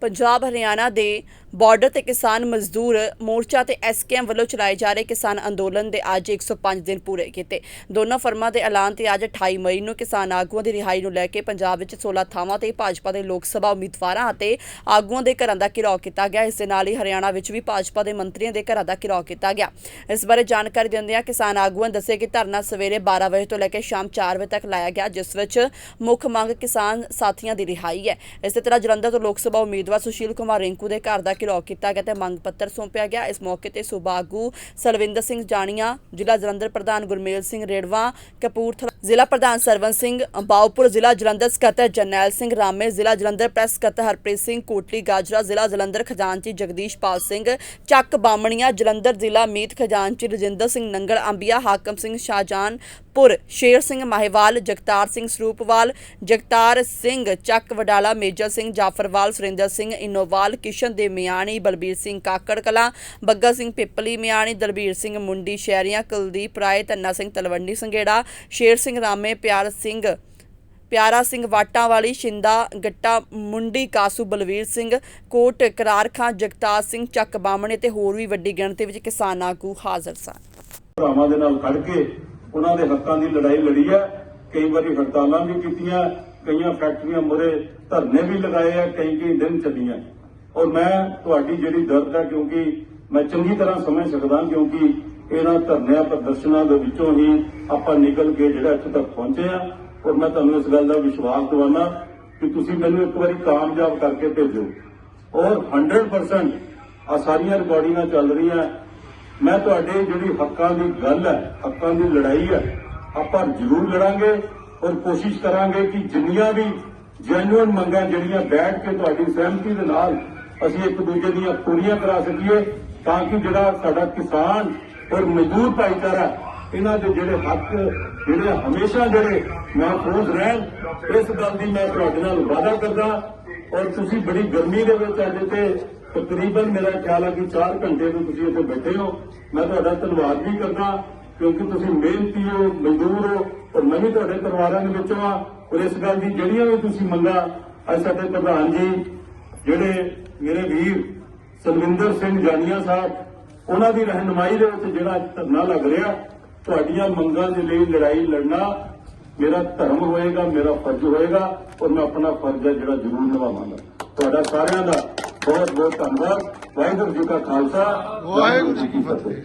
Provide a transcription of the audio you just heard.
ਪੰਜਾਬ ਹਰਿਆਣਾ ਦੇ ਬਾਰਡਰ ਤੇ ਕਿਸਾਨ ਮਜ਼ਦੂਰ ਮੋਰਚਾ ਤੇ ਐਸਕੇਐਮ ਵੱਲੋਂ ਚਲਾਏ ਜਾ ਰਹੇ ਕਿਸਾਨ ਅੰਦੋਲਨ ਦੇ ਅੱਜ 105 ਦਿਨ ਪੂਰੇ ਕੀਤੇ। ਦੋਨਾਂ ਫਰਮਾਂ ਦੇ ਐਲਾਨ ਤੇ ਅੱਜ 28 ਮਈ ਨੂੰ ਕਿਸਾਨ ਆਗੂਆਂ ਦੀ ਰਿਹਾਈ ਨੂੰ ਲੈ ਕੇ ਪੰਜਾਬ ਵਿੱਚ 16 ਥਾਵਾਂ ਤੇ ਭਾਜਪਾ ਦੇ ਲੋਕ ਸਭਾ ਉਮੀਦਵਾਰਾਂ ਅਤੇ ਆਗੂਆਂ ਦੇ ਘਰਾਂ ਦਾ ਘਿਰਾਓ ਕੀਤਾ ਗਿਆ। ਇਸ ਦੇ ਨਾਲ ਹੀ ਹਰਿਆਣਾ ਵਿੱਚ ਵੀ ਭਾਜਪਾ ਦੇ ਮੰਤਰੀਆਂ ਦੇ ਘਰਾਂ ਦਾ ਘਿਰਾਓ ਕੀਤਾ ਗਿਆ। ਇਸ ਬਾਰੇ ਜਾਣਕਾਰੀ ਦਿੰਦਿਆਂ ਕਿਸਾਨ ਆਗੂਆਂ ਨੇ ਦੱਸਿਆ ਕਿ ਧਰਨਾ ਸਵੇਰੇ 12 ਵਜੇ ਤੋਂ ਲੈ ਕੇ ਸ਼ਾਮ 4 ਵਜੇ ਤੱਕ ਲਾਇਆ ਗਿਆ, ਜਿਸ ਵਿੱਚ ਮੁੱਖ ਮੰਗ ਕਿਸਾਨ ਸਾਥੀਆਂ ਦੀ ਰਿਹਾਈ ਹੈ। ਇਸੇ ਤਰ੍ਹਾਂ ਜਲੰਧਰ ਤੋਂ ਲੋਕ ਸਭਾ ਉਮੀਦਵਾਰ ਸੁਸ਼ੀਲ ਕੁਮਾਰ ਰਿੰਕੂ ਦੇ ਘਰ ਦਾ ਘਿਰਾਓ ਕੀਤਾ ਗਿਆ ਤੇ ਮੰਗ ਪੱਤਰ ਸੌਂਪਿਆ ਗਿਆ। ਇਸ ਮੌਕੇ ਤੇ ਸੂਬਾ ਆਗੂ ਸਲਵਿੰਦਰ ਸਿੰਘ ਜਾਣੀਆਂ, ਜ਼ਿਲ੍ਹਾ ਜਲੰਧਰ ਪ੍ਰਧਾਨ ਗੁਰਮੇਲ ਸਿੰਘ ਰੇੜਵਾ, ਕਪੂਰਥਲਾ ਜ਼ਿਲ੍ਹਾ ਪ੍ਰਧਾਨ ਸਰਵਨ ਸਿੰਘ ਬਾਉਪੁਰ ਜ਼ਿਲ੍ਹਾ ਜਲੰਧਰ ਸਕੱਤਰ ਜਰਨੈਲ ਸਿੰਘ ਰਾਮੇ, ਜ਼ਿਲ੍ਹਾ ਜਲੰਧਰ ਪ੍ਰੈਸ ਸਕੱਤਰ ਹਰਪ੍ਰੀਤ ਸਿੰਘ ਕੋਟਲੀ, ਗਾਜਰਾ ਜ਼ਿਲ੍ਹਾ ਜਲੰਧਰ ਖਜ਼ਾਨਚੀ ਜਗਦੀਸ਼ ਪਾਲ ਸਿੰਘ, ਚੱਕ ਬਾਮਣੀਆਂ ਜਲੰਧਰ ਜ਼ਿਲ੍ਹਾ ਮੀਤ ਖਜ਼ਾਨਚੀ ਰਜਿੰਦਰ ਸਿੰਘ ਨੰਗਲ, ਅੰਬੀਆ ਹਾਕਮ ਸਿੰਘ ਸ਼ਾਹਜਾਨਪੁਰ ਸ਼ੇਰ ਸਿੰਘ ਮਾਹਿਵਾਲ, ਜਗਤਾਰ ਸਿੰਘ ਸਰੂਪਵਾਲ, ਜਗਤਾਰ ਸਿੰਘ ਚੱਕ ਵਡਾਲਾ, ਮੇਜਰ ਸਿੰਘ ਜਾਫਰਵਾਲ, ਸੁਰਿੰਦਰ ਸਿੰਘ ਇਨੋਵਾਲ, ਕਿਸ਼ਨ ਦੇ ਮਿਆਣੀ ਬਲਬੀਰ ਸਿੰਘ ਕਾਕੜ ਕਲਾਂ ਬੱਗਾ ਸਿੰਘ ਪਿੱਪਲੀ ਮਿਆਣੀ, ਦਲਬੀਰ ਸਿੰਘ ਮੁੰਡੀ ਸ਼ਹਿਰੀਆਂ ਕੁਲਦੀਪ ਰਾਏ, ਧੰਨਾ ਸਿੰਘ ਤਲਵੰਡੀ ਸੰਘੇੜਾ, ਸ਼ੇਰ ਸਿੰਘ ਰਾਮੇ ਪਿਆਰ ਸਿੰਘ, ਪਿਆਰਾ ਸਿੰਘ ਵਾਟਾਂ ਵਾਲੀ ਸ਼ਿੰਦਾ ਗੱਟਾ, ਮੁੰਡੀ ਕਾਸੂ, ਬਲਵੀਰ ਸਿੰਘ, ਕੋਟ ਕਰਾਰ ਖਾਂ, ਜਗਤਾਰ ਸਿੰਘ, ਚੱਕ ਬਾਮਣੇ ਤੇ ਹੋਰ ਵੀ ਵੱਡੀ ਗਿਣਤੀ ਵਿੱਚ ਕਿਸਾਨ ਆਗੂ ਹਾਜ਼ਰ ਸਨ। ਭਰਾਵਾਂ ਦੇ ਨਾਲ ਖੜ ਕੇ ਉਹਨਾਂ ਦੇ ਹੱਕਾਂ ਦੀ ਲੜਾਈ ਲੜੀ ਹੈ। ਕਈ ਵਾਰੀ ਹੜਤਾਲਾਂ ਵੀ ਕੀਤੀਆਂ, ਕਈਆਂ ਫੈਕਟਰੀਆਂ ਮੁਰੇ ਧਰਨੇ ਵੀ ਲਗਾਏ ਆ, ਕਈ ਕਈ ਦਿਨ ਚੱਲੀਆਂ। ਔਰ ਮੈਂ ਤੁਹਾਡੀ ਜਿਹੜੀ ਦਰਦ ਹੈ, ਕਿਉਂਕਿ ਮੈਂ ਚੰਗੀ ਤਰ੍ਹਾਂ ਸਮਝ ਸਕਦਾ, ਕਿਉਂਕਿ ਇਹਨਾਂ ਧਰਨਿਆਂ ਪ੍ਰਦਰਸ਼ਨਾਂ ਦੇ ਵਿੱਚੋਂ ਹੀ ਆਪਾਂ ਨਿਕਲ ਕੇ ਜਿਹੜਾ ਇੱਥੇ ਤੱਕ ਪਹੁੰਚੇ ਆ ਔਰ ਮੈਂ ਤੁਹਾਨੂੰ ਇਸ ਗੱਲ ਦਾ ਵਿਸ਼ਵਾਸ ਦਿਵਾਉਣਾ ਕਿ ਤੁਸੀਂ ਮੈਨੂੰ ਇੱਕ ਵਾਰੀ ਕਾਮਯਾਬ ਕਰਕੇ ਭੇਜੋ। ਔਰ 100% ਆ ਸਾਰੀਆਂ ਰਿਕਾਰਡਿੰਗਾਂ ਚੱਲ ਰਹੀਆਂ। ਮੈਂ ਤੁਹਾਡੇ ਜਿਹੜੀ ਹੱਕਾਂ ਦੀ ਗੱਲ ਹੈ, ਹੱਕਾਂ ਦੀ ਲੜਾਈ ਹੈ, ਆਪਾਂ ਜ਼ਰੂਰ ਲੜਾਂਗੇ ਔਰ ਕੋਸ਼ਿਸ਼ ਕਰਾਂਗੇ ਕਿ ਜਿੰਨੀਆਂ ਵੀ ਜੈਨੂਇਨ ਮੰਗਾਂ ਜਿਹੜੀਆਂ ਬੈਠ ਕੇ ਤੁਹਾਡੀ ਸਹਿਮਤੀ ਦੇ ਨਾਲ ਅਸੀਂ ਇੱਕ ਦੂਜੇ ਦੀਆਂ ਪੂਰੀਆਂ ਕਰਾ ਸਕੀਏ ਤਾਂ ਕਿ ਜਿਹੜਾ ਸਾਡਾ ਕਿਸਾਨ ਔਰ ਮਜ਼ਦੂਰ ਭਾਈਚਾਰਾ ਇਹਨਾਂ ਦੇ ਜਿਹੜੇ ਹੱਕ, ਜਿਹੜੇ ਹਮੇਸ਼ਾ ਜਿਹੜੇ ਮਹਿਫੂਜ਼ ਰਹਿਣ, ਇਸ ਗੱਲ ਦੀ ਮੈਂ ਤੁਹਾਡੇ ਨਾਲ ਵਾਅਦਾ ਕਰਦਾ ਔਰ ਤੁਸੀਂ ਬੜੀ ਗਰਮੀ ਦੇ ਵਿੱਚ ਅੱਜ ਤੇ ਤਕਰੀਬਨ ਮੇਰਾ ਖਿਆਲ ਹੈ ਕਿ 4 ਘੰਟੇ ਤੋਂ ਤੁਸੀਂ ਇੱਥੇ ਬੈਠੇ ਹੋ। ਮੈਂ ਤੁਹਾਡਾ ਧੰਨਵਾਦ ਵੀ ਕਰਦਾ ਕਿਉਂਕਿ ਤੁਸੀਂ ਮਿਹਨਤੀ ਹੋ, ਮਜ਼ਦੂਰ ਹੋ ਔਰ ਮੈਂ ਵੀ ਤੁਹਾਡੇ ਪਰਿਵਾਰਾਂ ਦੇ ਵਿੱਚੋਂ ਆ ਔਰ ਇਸ ਗੱਲ ਦੀ ਜਿਹੜੀਆਂ ਵੀ ਤੁਸੀਂ ਮੰਗਾਂ, ਅੱਜ ਸਾਡੇ ਪ੍ਰਧਾਨ ਜੀ, ਜਿਹੜੇ ਮੇਰੇ ਵੀਰ ਸਲਵਿੰਦਰ ਸਿੰਘ ਜਾਨੀਆ ਸਾਹਿਬ ਉਹਨਾਂ ਦੀ ਰਹਿਨਮਾਈ ਦੇ ਵਿੱਚ ਜਿਹੜਾ ਧਰਨਾ ਲੱਗ ਰਿਹਾ, ਤੁਹਾਡੀਆਂ ਮੰਗਾਂ ਦੇ ਲਈ ਲੜਾਈ ਲੜਨਾ, ਮੇਰਾ ਧਰਮ ਹੋਏਗਾ, ਮੇਰਾ ਫਰਜ਼ ਹੋਏਗਾ, ਔਰ ਮੈਂ ਆਪਣਾ ਫਰਜ਼ ਹੈ ਜਿਹੜਾ ਜ਼ਰੂਰ ਨਿਭਾਵਾਂਗਾ। ਤੁਹਾਡਾ ਸਾਰਿਆਂ ਦਾ ਬਹੁਤ ਬਹੁਤ ਧੰਨਵਾਦ। ਵਾਹਿਗੁਰੂ ਜੀ ਕਾ ਖਾਲਸਾ, ਵਾਹਿਗੁਰੂ ਜੀ ਕੀ ਫਤਿਹ।